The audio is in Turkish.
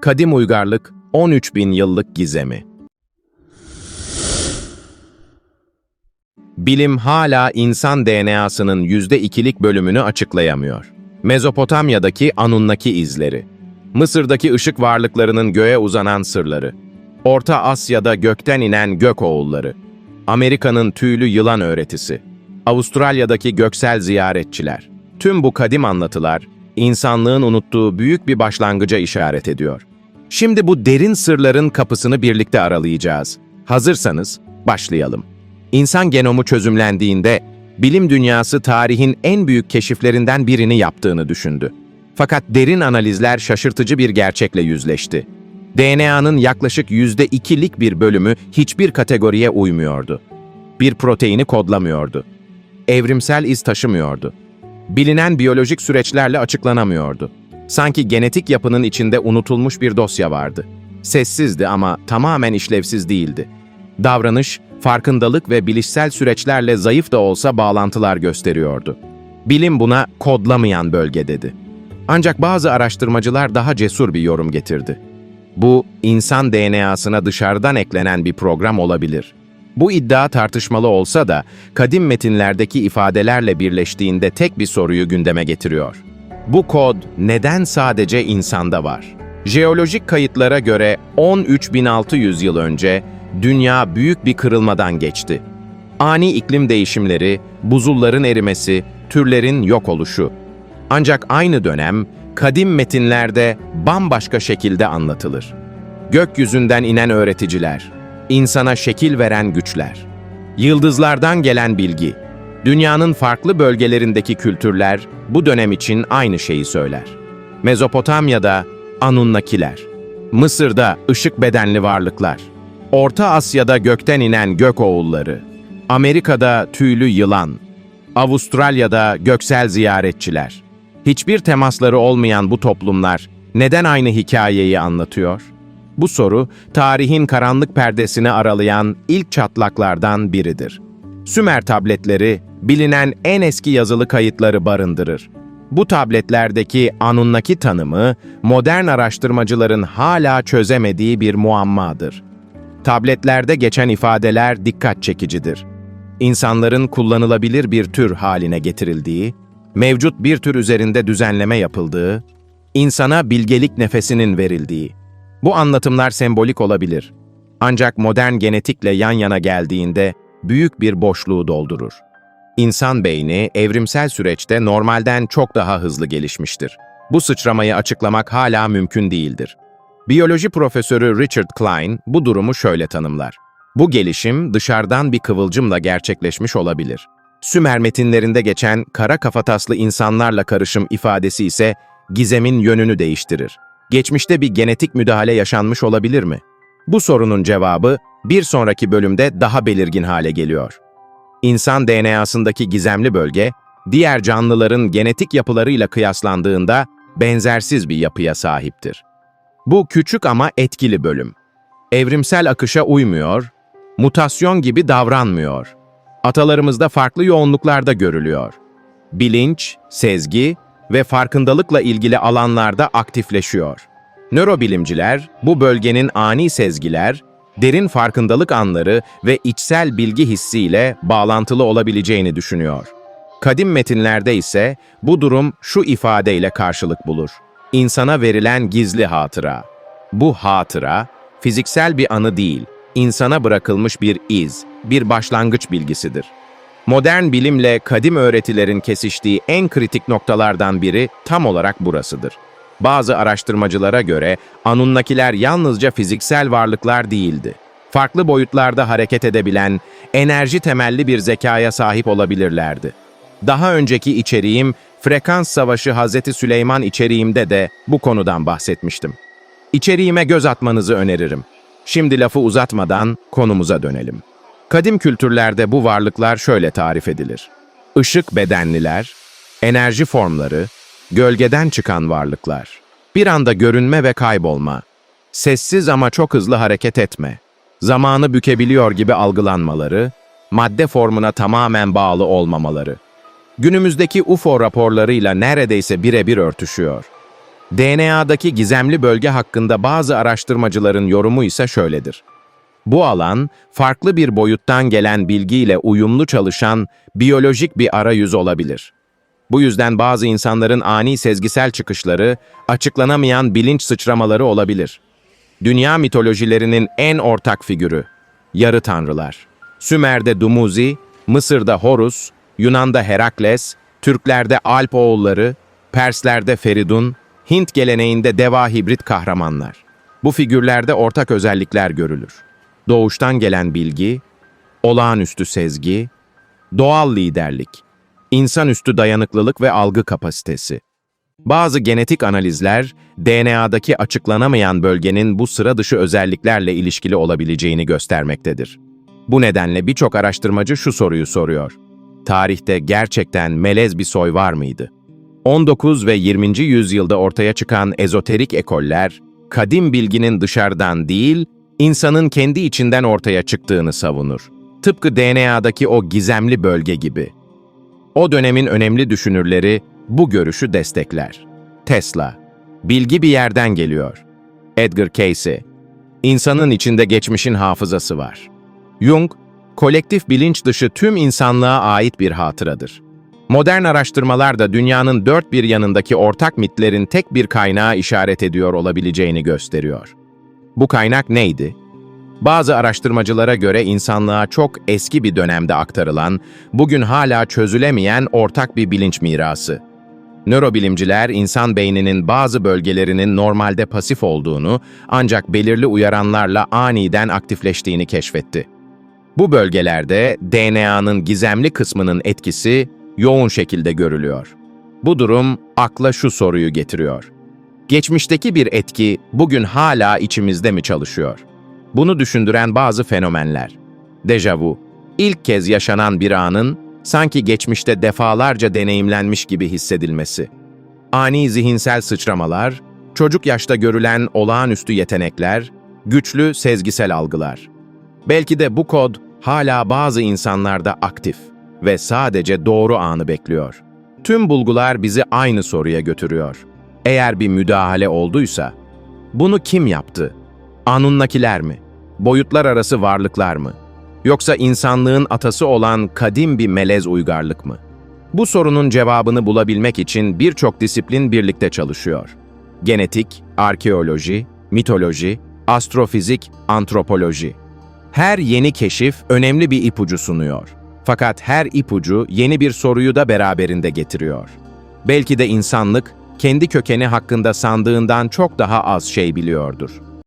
Kadim uygarlık 13 bin yıllık gizemi. Bilim hala insan DNA'sının %2'lik bölümünü açıklayamıyor. Mezopotamya'daki Anunnaki izleri, Mısır'daki ışık varlıklarının göğe uzanan sırları, Orta Asya'da gökten inen gök oğulları, Amerika'nın tüylü yılan öğretisi, Avustralya'daki göksel ziyaretçiler. Tüm bu kadim anlatılar, insanlığın unuttuğu büyük bir başlangıca işaret ediyor. Şimdi bu derin sırların kapısını birlikte aralayacağız. Hazırsanız başlayalım. İnsan genomu çözümlendiğinde bilim dünyası tarihin en büyük keşiflerinden birini yaptığını düşündü. Fakat derin analizler şaşırtıcı bir gerçekle yüzleşti. DNA'nın yaklaşık %2'lik bir bölümü hiçbir kategoriye uymuyordu. Bir proteini kodlamıyordu. Evrimsel iz taşımıyordu. Bilinen biyolojik süreçlerle açıklanamıyordu. Sanki genetik yapının içinde unutulmuş bir dosya vardı. Sessizdi ama tamamen işlevsiz değildi. Davranış, farkındalık ve bilişsel süreçlerle zayıf da olsa bağlantılar gösteriyordu. Bilim buna kodlamayan bölge dedi. Ancak bazı araştırmacılar daha cesur bir yorum getirdi. Bu, insan DNA'sına dışarıdan eklenen bir program olabilir. Bu iddia tartışmalı olsa da, kadim metinlerdeki ifadelerle birleştiğinde tek bir soruyu gündeme getiriyor. Bu kod neden sadece insanda var? Jeolojik kayıtlara göre 13.600 yıl önce dünya büyük bir kırılmadan geçti. Ani iklim değişimleri, buzulların erimesi, türlerin yok oluşu. Ancak aynı dönem kadim metinlerde bambaşka şekilde anlatılır. Gökyüzünden inen öğreticiler, insana şekil veren güçler, yıldızlardan gelen bilgi, dünyanın farklı bölgelerindeki kültürler bu dönem için aynı şeyi söyler. Mezopotamya'da Anunnakiler, Mısır'da ışık bedenli varlıklar, Orta Asya'da gökten inen gök oğulları, Amerika'da tüylü yılan, Avustralya'da göksel ziyaretçiler. Hiçbir temasları olmayan bu toplumlar neden aynı hikayeyi anlatıyor? Bu soru, tarihin karanlık perdesini aralayan ilk çatlaklardan biridir. Sümer tabletleri, bilinen en eski yazılı kayıtları barındırır. Bu tabletlerdeki Anunnaki tanımı, modern araştırmacıların hala çözemediği bir muammadır. Tabletlerde geçen ifadeler dikkat çekicidir. İnsanların kullanılabilir bir tür haline getirildiği, mevcut bir tür üzerinde düzenleme yapıldığı, insana bilgelik nefesinin verildiği. Bu anlatımlar sembolik olabilir. Ancak modern genetikle yan yana geldiğinde büyük bir boşluğu doldurur. İnsan beyni evrimsel süreçte normalden çok daha hızlı gelişmiştir. Bu sıçramayı açıklamak hala mümkün değildir. Biyoloji profesörü Richard Klein bu durumu şöyle tanımlar. Bu gelişim dışarıdan bir kıvılcımla gerçekleşmiş olabilir. Sümer metinlerinde geçen kara kafataslı insanlarla karışım ifadesi ise gizemin yönünü değiştirir. Geçmişte bir genetik müdahale yaşanmış olabilir mi? Bu sorunun cevabı bir sonraki bölümde daha belirgin hale geliyor. İnsan DNA'sındaki gizemli bölge, diğer canlıların genetik yapılarıyla kıyaslandığında benzersiz bir yapıya sahiptir. Bu küçük ama etkili bölüm. Evrimsel akışa uymuyor, mutasyon gibi davranmıyor. Atalarımızda farklı yoğunluklarda görülüyor. Bilinç, sezgi ve farkındalıkla ilgili alanlarda aktifleşiyor. Nörobilimciler bu bölgenin ani sezgiler, derin farkındalık anları ve içsel bilgi hissiyle bağlantılı olabileceğini düşünüyor. Kadim metinlerde ise bu durum şu ifadeyle karşılık bulur. İnsana verilen gizli hatıra. Bu hatıra, fiziksel bir anı değil, insana bırakılmış bir iz, bir başlangıç bilgisidir. Modern bilimle kadim öğretilerin kesiştiği en kritik noktalardan biri tam olarak burasıdır. Bazı araştırmacılara göre Anunnakiler yalnızca fiziksel varlıklar değildi. Farklı boyutlarda hareket edebilen, enerji temelli bir zekaya sahip olabilirlerdi. Daha önceki içeriğim Frekans Savaşı Hazreti Süleyman içeriğimde de bu konudan bahsetmiştim. İçeriğime göz atmanızı öneririm. Şimdi lafı uzatmadan konumuza dönelim. Kadim kültürlerde bu varlıklar şöyle tarif edilir. Işık bedenliler, enerji formları, gölgeden çıkan varlıklar. Bir anda görünme ve kaybolma. Sessiz ama çok hızlı hareket etme. Zamanı bükebiliyor gibi algılanmaları, madde formuna tamamen bağlı olmamaları. Günümüzdeki UFO raporlarıyla neredeyse birebir örtüşüyor. DNA'daki gizemli bölge hakkında bazı araştırmacıların yorumu ise şöyledir. Bu alan, farklı bir boyuttan gelen bilgiyle uyumlu çalışan biyolojik bir arayüz olabilir. Bu yüzden bazı insanların ani sezgisel çıkışları, açıklanamayan bilinç sıçramaları olabilir. Dünya mitolojilerinin en ortak figürü, yarı tanrılar. Sümer'de Dumuzi, Mısır'da Horus, Yunan'da Herakles, Türklerde Alp oğulları, Perslerde Feridun, Hint geleneğinde deva hibrit kahramanlar. Bu figürlerde ortak özellikler görülür. Doğuştan gelen bilgi, olağanüstü sezgi, doğal liderlik, insanüstü dayanıklılık ve algı kapasitesi. Bazı genetik analizler, DNA'daki açıklanamayan bölgenin bu sıra dışı özelliklerle ilişkili olabileceğini göstermektedir. Bu nedenle birçok araştırmacı şu soruyu soruyor. Tarihte gerçekten melez bir soy var mıydı? 19 ve 20. yüzyılda ortaya çıkan ezoterik ekoller, kadim bilginin dışarıdan değil, insanın kendi içinden ortaya çıktığını savunur. Tıpkı DNA'daki o gizemli bölge gibi. O dönemin önemli düşünürleri bu görüşü destekler. Tesla, bilgi bir yerden geliyor. Edgar Cayce, insanın içinde geçmişin hafızası var. Jung, kolektif bilinç dışı tüm insanlığa ait bir hatıradır. Modern araştırmalar da dünyanın dört bir yanındaki ortak mitlerin tek bir kaynağa işaret ediyor olabileceğini gösteriyor. Bu kaynak neydi? Bazı araştırmacılara göre insanlığa çok eski bir dönemde aktarılan, bugün hala çözülemeyen ortak bir bilinç mirası. Nörobilimciler insan beyninin bazı bölgelerinin normalde pasif olduğunu ancak belirli uyaranlarla aniden aktifleştiğini keşfetti. Bu bölgelerde DNA'nın gizemli kısmının etkisi yoğun şekilde görülüyor. Bu durum akla şu soruyu getiriyor. Geçmişteki bir etki bugün hala içimizde mi çalışıyor? Bunu düşündüren bazı fenomenler. Dejavu, ilk kez yaşanan bir anın sanki geçmişte defalarca deneyimlenmiş gibi hissedilmesi. Ani zihinsel sıçramalar, çocuk yaşta görülen olağanüstü yetenekler, güçlü sezgisel algılar. Belki de bu kod hala bazı insanlarda aktif ve sadece doğru anı bekliyor. Tüm bulgular bizi aynı soruya götürüyor. Eğer bir müdahale olduysa, bunu kim yaptı? Anunnakiler mi? Boyutlar arası varlıklar mı? Yoksa insanlığın atası olan kadim bir melez uygarlık mı? Bu sorunun cevabını bulabilmek için birçok disiplin birlikte çalışıyor. Genetik, arkeoloji, mitoloji, astrofizik, antropoloji. Her yeni keşif önemli bir ipucu sunuyor. Fakat her ipucu yeni bir soruyu da beraberinde getiriyor. Belki de insanlık kendi kökeni hakkında sandığından çok daha az şey biliyordur.